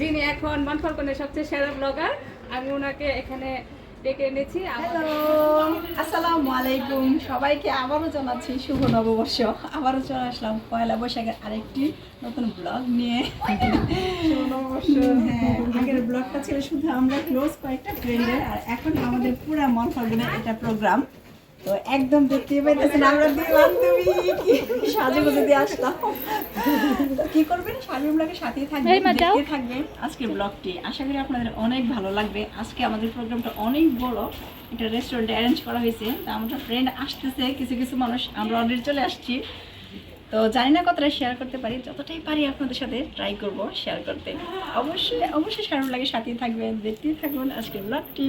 যিনি এখন মনফলকনের সবচেয়ে সেরা ব্লগার আমি ওনাকে এখানে ডেকে এনেছি। হ্যালো আসসালামু আলাইকুম। সবাইকে আবারও জানাচ্ছি শুভ নববর্ষ। আবারও চলে আসলাম পয়লা বৈশাখের আরেকটি নতুন ব্লগ নিয়ে। হ্যাঁ আগের ব্লগটা ছিল শুধু আমরা ক্লোজ কয়েকটা ফ্রেন্ডের আর এখন আমাদের পুরো মন এটা প্রোগ্রাম তো একদম দেখতে পাইতেছেন আমরা দুই বান্ধবী কি সাজুগুজু দিয়ে আসলাম। কি করবেন? শারমিন ব্লগের সাথেই থাকবেন। দেখতে থাকবেন আজকের ব্লগটি। আশা করি আপনাদের অনেক ভালো লাগবে। আজকে আমাদের প্রোগ্রামটা অনেক বড়। একটা রেস্টুরেন্টে অ্যারেঞ্জ করা হয়েছে। তো আমরা ফ্রেন্ড আসতেছে কিছু কিছু মানুষ। আমরা অলরেডি চলে আসছি। তো জানি না কতটা শেয়ার করতে পারি। যতটাই পারি আপনাদের সাথে ট্রাই করব শেয়ার করতে। অবশ্যই অবশ্যই শারমিন ব্লগের সাথেই থাকবেন। দেখতেই থাকবেন আজকের ব্লগটি।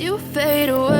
you fade away.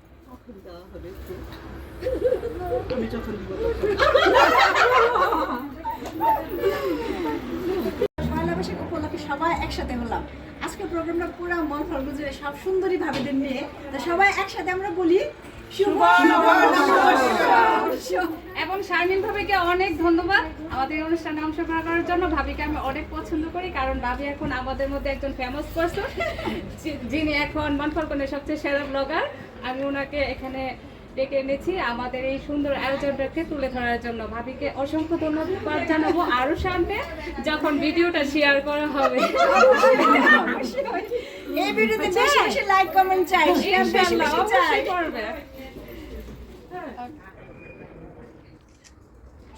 পয়লা উপলক্ষে সবাই একসাথে হলাম। আজকে প্রোগ্রামটা পুরো মন ফলগুজে সব সুন্দরী ভাবেদের নিয়ে। তো সবাই একসাথে আমরা বলি এবং শারমিন ভাবিকে অনেক ধন্যবাদ। আমাদের অনুষ্ঠানে অংশগ্রহণ করার জন্য ভাবিকে আমি অনেক পছন্দ করি কারণ ভাবি এখন আমাদের মধ্যে একজন ফেমাস পার্সন যিনি এখন মনফলকনের সবচেয়ে সেরা ব্লগার আমি ওনাকে এখানে ডেকে এনেছি। আমাদের এই সুন্দর আয়োজনটাকে তুলে ধরার জন্য ভাবিকে অসংখ্য ধন্যবাদ জানাব আরও সামনে যখন ভিডিওটা শেয়ার করা হবে। এই ভিডিওতে বেশি বেশি লাইক কমেন্ট চাই শেয়ার বেশি বেশি চাই। করবে।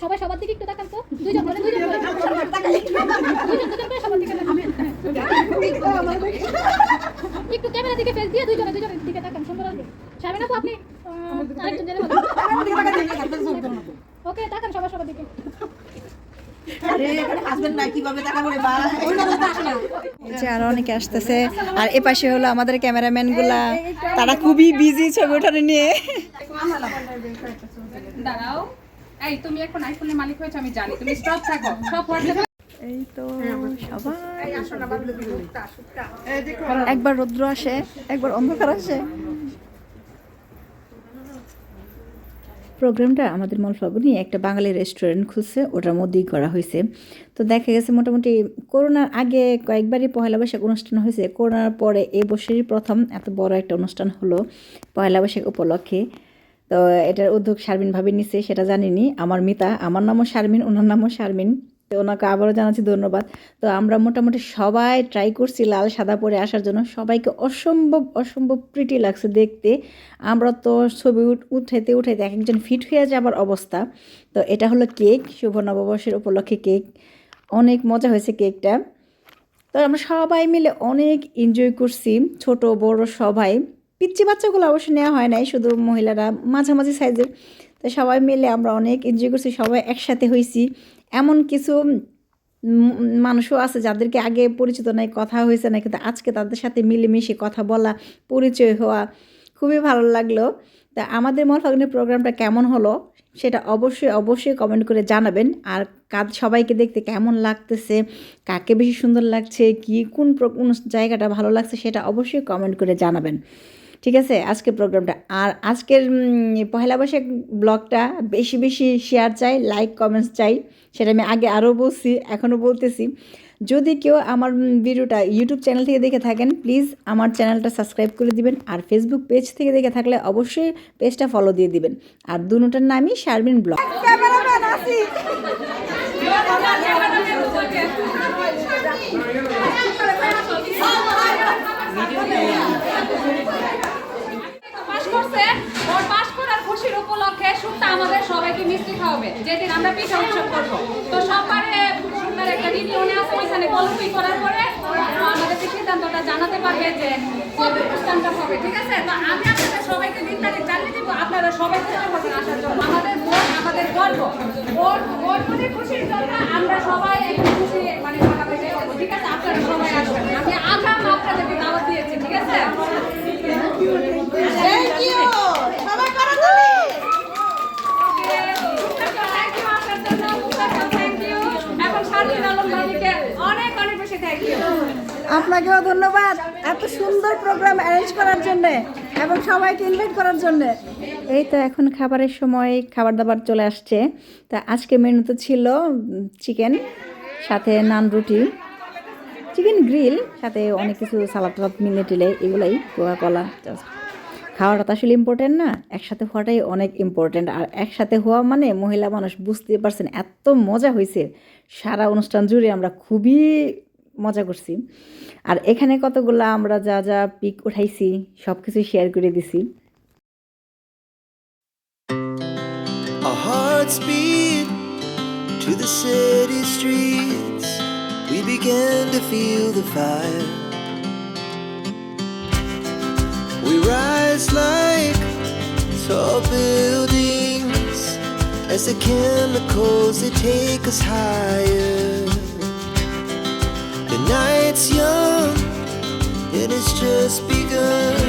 সবাই সবার দিকে একটু তাকান তো। দুইজন করে দুইজন করে দুইজন দুজন করে সবার দিকে তাকান। একটু ক্যামেরা দিকে ফেস দিয়ে দুইজনে দুজনের দিকে তাকান সুন্দর আসবে তো আপনি ওকে তাকান সবার সবার দিকে। যে আরও অনেকে আসতেছে। আর এ পাশে হলো আমাদের ক্যামেরাম্যানগুলা। তারা খুবই বিজি ছবি ওঠানো নিয়ে। দাঁড়াও। এই তুমি এখন আইফোনের মালিক হয়েছে আমি জানি। তুমি স্টপ থাকো। সব হোয়াটসঅ্যাপে এই তো সবাই। একবার রৌদ্র আসে একবার অন্ধকার আসে। প্রোগ্রামটা আমাদের মল ফাগুনি একটা বাঙালি রেস্টুরেন্ট খুলছে, ওটার মধ্যেই করা হয়েছে। তো দেখা গেছে মোটামুটি করোনার আগে কয়েকবারই পয়লা বৈশাখ অনুষ্ঠান হয়েছে, করোনার পরে এ বছরই প্রথম এত বড় একটা অনুষ্ঠান হলো পয়লা বৈশাখ উপলক্ষে। তো এটার উদ্যোগ শারমিন ভাবে নিছে, সেটা জানিনি। আমার মিতা, আমার নামও শারমিন, ওনার নামও শারমিন। তো ওনাকে আবারও জানাচ্ছি ধন্যবাদ। তো আমরা মোটামুটি সবাই ট্রাই করছি লাল সাদা পরে আসার জন্য। সবাইকে অসম্ভব অসম্ভব প্রিটি লাগছে দেখতে। আমরা তো ছবি উঠ- উঠাইতে উঠাইতে এক একজন ফিট হয়ে যাবার অবস্থা। তো এটা হলো কেক শুভ নববর্ষের উপলক্ষে কেক অনেক মজা হয়েছে কেকটা তো আমরা সবাই মিলে অনেক এনজয় করছি। ছোট, বড় সবাই। পিচ্ছি বাচ্চাগুলো অবশ্য নেওয়া হয় নাই, শুধু মহিলারা মাঝামাঝি সাইজের তো সবাই মিলে আমরা অনেক এনজয় করছি, সবাই একসাথে হয়েছি এমন কিছু মানুষও আছে যাদেরকে আগে পরিচিত নাই, কথা হয়েছে না কিন্তু আজকে তাদের সাথে মিলেমিশে কথা বলা, পরিচয় হওয়া খুবই ভালো লাগল। তা আমাদের মলফাগ্নের প্রোগ্রামটা কেমন হলো সেটা অবশ্যই অবশ্যই কমেন্ট করে জানাবেন। আর কাজ সবাইকে দেখতে কেমন লাগতেছে, কাকে বেশি সুন্দর লাগছে, কি, কোন কোন জায়গাটা ভালো লাগছে সেটা অবশ্যই কমেন্ট করে জানাবেন। ঠিক আছে? আজকের প্রোগ্রামটা। আর আজকের পহেলা বৈশাখ ব্লগটা বেশি বেশি শেয়ার চাই লাইক কমেন্টস চাই, সেটা আমি আগে আরও বলছি, এখনও বলতেছি। যদি কেউ আমার ভিডিওটা ইউটিউব চ্যানেল থেকে দেখে থাকেন প্লিজ আমার চ্যানেলটা সাবস্ক্রাইব করে দিবেন, আর ফেসবুক পেজ থেকে দেখে থাকলে অবশ্যই পেজটা ফলো দিয়ে দিবেন। আর দুটার নামই শারমিন ব্লগ পাশ করছে ওর পাশ করার খুশির উপলক্ষে শুনতে আমাদের সবাইকে মিষ্টি খাওয়াবে। যেদিন আমরা পিঠা উৎসব করব। তো সবারে সুন্দর একটা নীতি মনে আছে ওইখানে কলপি করার পরে আমাদেরকে সিদ্ধান্তটা জানাতে পারবে যে কবে অনুষ্ঠানটা হবে, ঠিক আছে? তো আমি আপনাদের সবাইকে দিন তারিখ জানিয়ে দিব। আপনারা সবাই চেষ্টা করবেন আসার জন্য। আমাদের বোন আমাদের গর্ব। ওর প্রতি খুশির জন্য আমরা সবাই একটু খুশি মানে ঠিক আছে? আপনারা সবাই আসবেন। আমি আগাম আপনাদেরকে দাওয়াত দিয়েছি ঠিক আছে Thank you আপনার জন্য, মুস্তাফা, thank you। এবং শারমিন আলম ভাবিকে অনেক অনেক বেশি থ্যাংক ইউ আপনাকেও ধন্যবাদ এত সুন্দর প্রোগ্রাম অ্যারেঞ্জ করার জন্য এবং সবাইকে ইনভাইট করার জন্য। এই তো এখন খাবারের সময় খাবার দাবার চলে আসছে। তা আজকে মেনুতে ছিল চিকেন সাথে নান রুটি চিকেন গ্রিল সাথে অনেক কিছু সালাদ টালাদ মিলে টিলে, এগুলাই কোকা কলা খাওয়াটা তো আসলে ইম্পর্টেন্ট না, একসাথে হওয়াটাই অনেক ইম্পর্টেন্ট আর একসাথে হওয়া মানে মহিলা মানুষ বুঝতে পারছেন, এত মজা হয়েছে সারা অনুষ্ঠান জুড়ে আমরা খুবই মজা করছি আর এখানে কতগুলা আমরা যা যা পিক উঠাইছি সব কিছু শেয়ার করে দিছি Our to the city streets. We began to feel the fire. We rise like tall buildings as the chemicals they take us higher. Night's young and it's just begun.